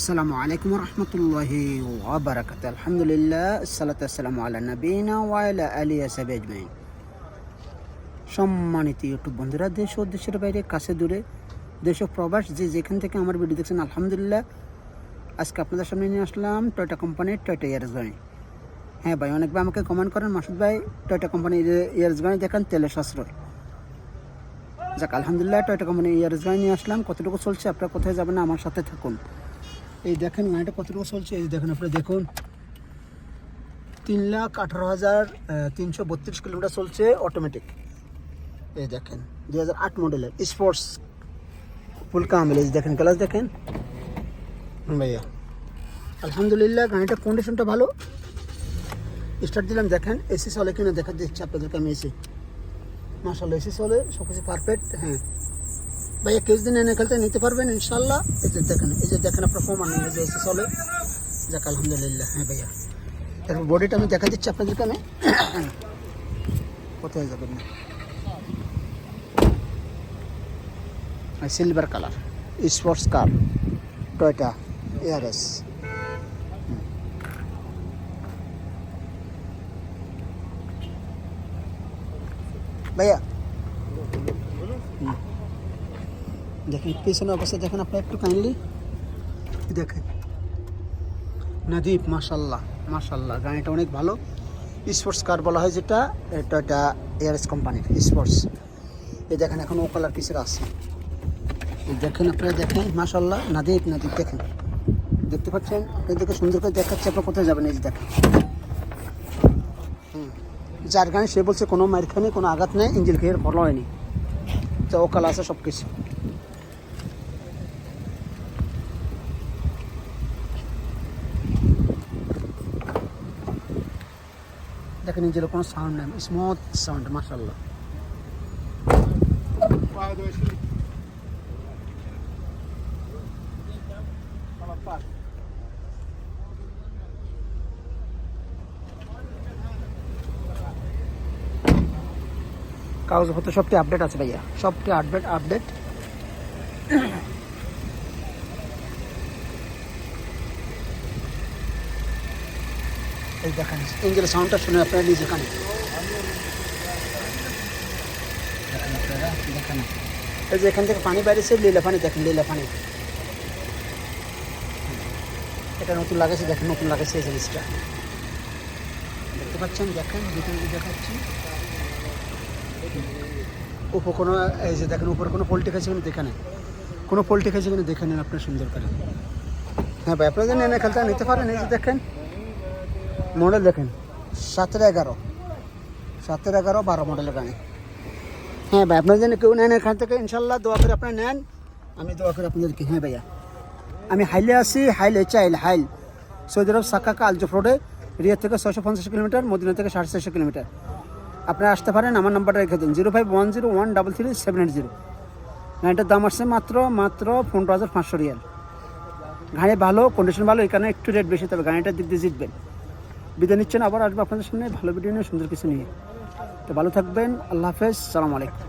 আসসালামু আলাইকুম রহমতুল্লাহি ওয়াবারাকাত আলহামদুলিল্লাহ, সালাত আসসালামু আলা নবীনা ওয়াইলা আলী আসাবি আজমাইন। সম্মানিত ইউটিউব বন্ধুরা, দেশ ও দেশের বাইরে, কাছে দূরে, দেশ প্রবাস, যে যেখান থেকে আমার ভিডিও দেখছেন, আলহামদুলিল্লাহ, আজকে আপনাদের সামনে নিয়ে আসলাম টয়টা কোম্পানির টয়টা ইয়ার্স হ্যাঁ ভাই অনেকবার আমাকে কমেন্ট করেন, মাসুদ ভাই টয়টা কোম্পানির ইয়ার্স দেখান, তেলের সাশ্রয়। যাক, আলহামদুলিল্লাহ টয়টা কোম্পানি ইয়ার্স নিয়ে আসলাম, কতটুকু চলছে, আপনারা কোথায় যাবেন আমার সাথে থাকুন। এই দেখেন গাড়িটা কতটুকু চলছে? এই দেখেন আপনি দেখুন। তিন লাখ আঠারো হাজার তিনশো বত্রিশ কিলোমিটার চলছে অটোমেটিক এই দেখেন, দুই হাজার আট মডেলের স্পোর্টস ফুল কামিল এই দেখেন ক্লাস দেখেন। ভাইয়া, আলহামদুলিল্লাহ গাড়িটার কন্ডিশনটা ভালো। স্টার্ট দিলাম, দেখেন এসি চলে কিনা দেখা দিচ্ছি আপনাদেরকে, আমি এসি মাসাল্লাহ এসি চলে সব কিছু পারফেক্ট হ্যাঁ। ভাইয়া কেস দিন এনে খেলতে নিতে পারবেন ইনশাল্লাহ এই যে দেখেন, এই যে দেখেন আপনার এই যে এসে চলে। যাক, আলহামদুলিল্লাহ হ্যাঁ ভাইয়া। এখন বডিটা আমি দেখা দিচ্ছি আপনাদেরকে আমি। কোথায় যাবেন silver colour sports car Toyota Yaris ভাইয়া দেখেন পিছনে অবস্থা দেখেন আপনার একটু কাইন্ডলি দেখেন। নাদীপ মাশাল্লাহ মাশাল্লাহ গাড়িটা অনেক ভালো। স্পোর্টস কার বলা হয় যেটা, এটা এটা এয়ারএস কোম্পানির স্পোর্টস এই দেখেন, এখন ও কালার পিসের আছে। দেখেন আপনারা দেখেন মাশাল্লাহ নাদীপ নাদীপ দেখেন। দেখতে পাচ্ছেন? আপনাদেরকে সুন্দর করে দেখাচ্ছে, আপনার কোথায় যাবেন? এই যে দেখেন। যার গাড়ি সে বলছে, কোনো মারখানে কোনো আঘাত নেই ইঞ্জিল খেয়ে ফলো হয়নি। তো ও কালা আছে সব কিছু দেখেন নিজের কোনো সাউন্ড নেই স্মুথ সাউন্ড মাসাল্লাহ কাগজপত্র সবটি আপডেট আছে ভাইয়া সবটি আপডেট আপডেট এই দেখেন ইঞ্জিনের সাউন্ডটা শুনে আপনারা নিজে কানে দেখেন আপনারা, দেখেন। এই যে এখান থেকে পানি বাইরেছে লীলা পানি, দেখেন লীলা পানি। এটা নতুন লাগাইছে, দেখেন নতুন লাগাইছে এই জিনিসটা। দেখতে পাচ্ছেন? দেখেন, ভিতরে দেখাচ্ছি? উপর কোনো, এই যে দেখেন, উপরে কোনো পোল্ট্রি খাইছে কিন্তু দেখে নেন। কোনো পোল্ট্রি খাইছে কিন্তু দেখে নেন আপনার সুন্দর করে। হ্যাঁ ভাই, আপনারা জানেন এনে খেলতে নিতে পারেন, এই যে দেখেন। মডেল দেখেন, সাতের এগারো। সাতের এগারো, বারো মডেলের গাড়ি। হ্যাঁ ভাই, আপনার জন্য কেউ নেন এখান থেকে, ইনশাল্লাহ দোয়া করে আপনারা নেন। আমি দোয়া করে আপনাদেরকে হ্যাঁ ভাইয়া। আমি হাইলে আছি, হাইলে চাইল হাইল সৌদি আরব সাকাকা আলজফ রোডে রিয়াদ থেকে ছশো পঞ্চাশ কিলোমিটার, মদিনা থেকে সাড়ে ছশো কিলোমিটার। আপনারা আসতে পারেন, আমার নাম্বারটা রেখে দিন। Zero five one zero one double three seven eight zero. গাড়িটার দাম আসছে মাত্র মাত্র পনেরো হাজার পাঁচশো রিয়াল। গাড়ি ভালো কন্ডিশন ভালো, এখানে একটু রেট বেশি, তবে গাড়িটার দিক দিয়ে জিতবেন। বিদায় নিচ্ছেন, আবার আসব আপনাদের সামনে ভালো ভিডিও নিয়ে, সুন্দর কিছু নিয়ে। তো ভালো থাকবেন, আল্লাহ হাফেজ, সালাম আলাইকুম।